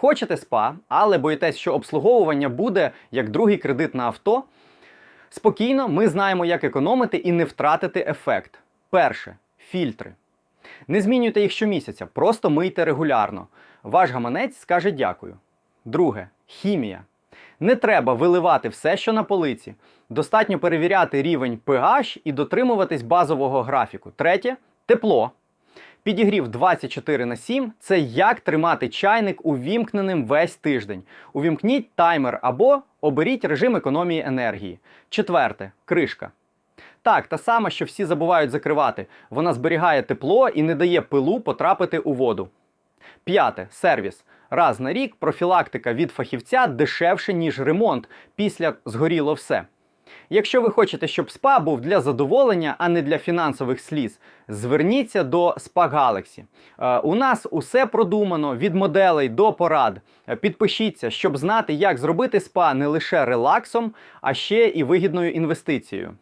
Хочете спа, але боїтесь, що обслуговування буде як другий кредит на авто. Спокійно, ми знаємо, як економити і не втратити ефект. Перше фільтри. Не змінюйте їх щомісяця, просто мийте регулярно. Ваш гаманець скаже дякую. Друге хімія. Не треба виливати все, що на полиці. Достатньо перевіряти рівень pH і дотримуватись базового графіку. Третє тепло. Підігрів 24 на 7 це як тримати чайник увімкненим весь тиждень. Увімкніть таймер або оберіть режим економії енергії. Четверте кришка. Так, та сама, що всі забувають закривати. Вона зберігає тепло і не дає пилу потрапити у воду. П'яте сервіс. Раз на рік профілактика від фахівця дешевше, ніж ремонт після згоріло все. Якщо ви хочете, щоб спа був для задоволення, а не для фінансових сліз, зверніться до Spa Galaxy. Е, У нас усе продумано від моделей до порад. Е, Підпишіться, щоб знати, як зробити спа не лише релаксом, а ще і вигідною інвестицією.